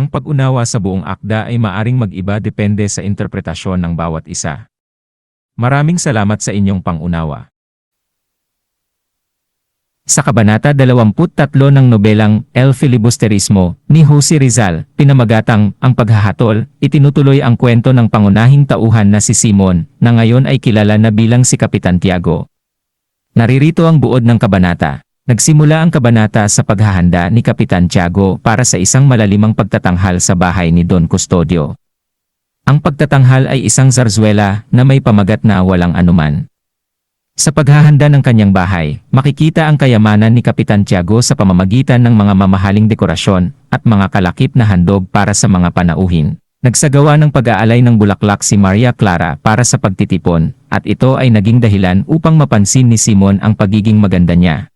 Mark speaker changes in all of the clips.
Speaker 1: Ang pag-unawa sa buong akda ay maaring mag-iba depende sa interpretasyon ng bawat isa. Maraming salamat sa inyong pangunawa. Sa Kabanata 23 ng nobelang El Filibusterismo ni Jose Rizal, pinamagatang Ang Paghahatol, itinutuloy ang kwento ng pangunahing tauhan na si Simon, na ngayon ay kilala na bilang si Kapitan Tiago. Naririto ang buod ng kabanata. Nagsimula ang kabanata sa paghahanda ni Kapitan Tiago para sa isang malalimang pagtatanghal sa bahay ni Don Custodio. Ang pagtatanghal ay isang zarzuela na may pamagat na walang anuman. Sa paghahanda ng kanyang bahay, makikita ang kayamanan ni Kapitan Tiago sa pamamagitan ng mga mamahaling dekorasyon at mga kalakip na handog para sa mga panauhin. Nagsagawa ng pag-aalay ng bulaklak si Maria Clara para sa pagtitipon, at ito ay naging dahilan upang mapansin ni Simon ang pagiging maganda niya.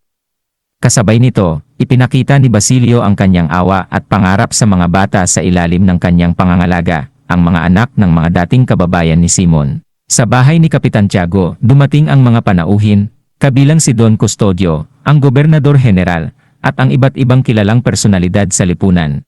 Speaker 1: Kasabay nito, ipinakita ni Basilio ang kanyang awa at pangarap sa mga bata sa ilalim ng kanyang pangangalaga, ang mga anak ng mga dating kababayan ni Simon. Sa bahay ni Kapitan Tiago, dumating ang mga panauhin, kabilang si Don Custodio, ang gobernador general, at ang iba't ibang kilalang personalidad sa lipunan.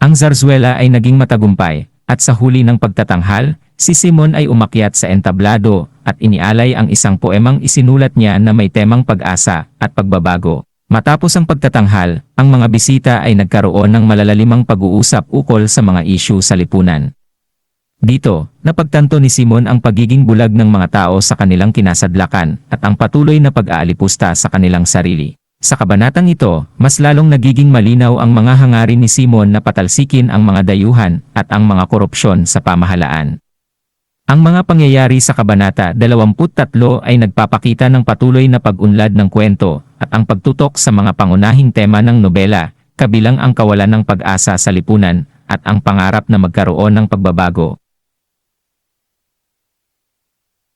Speaker 1: Ang zarzuela ay naging matagumpay, at sa huli ng pagtatanghal, si Simon ay umakyat sa entablado at inialay ang isang poemang isinulat niya na may temang pag-asa at pagbabago. Matapos ang pagtatanghal, ang mga bisita ay nagkaroon ng malalalimang pag-uusap ukol sa mga isyu sa lipunan. Dito, napagtanto ni Simon ang pagiging bulag ng mga tao sa kanilang kinasadlakan at ang patuloy na pag-aalipusta sa kanilang sarili. Sa kabanatang ito, mas lalong nagiging malinaw ang mga hangarin ni Simon na patalsikin ang mga dayuhan at ang mga korupsyon sa pamahalaan. Ang mga pangyayari sa Kabanata 23 ay nagpapakita ng patuloy na pag-unlad ng kwento at ang pagtutok sa mga pangunahing tema ng nobela, kabilang ang kawalan ng pag-asa sa lipunan at ang pangarap na magkaroon ng pagbabago.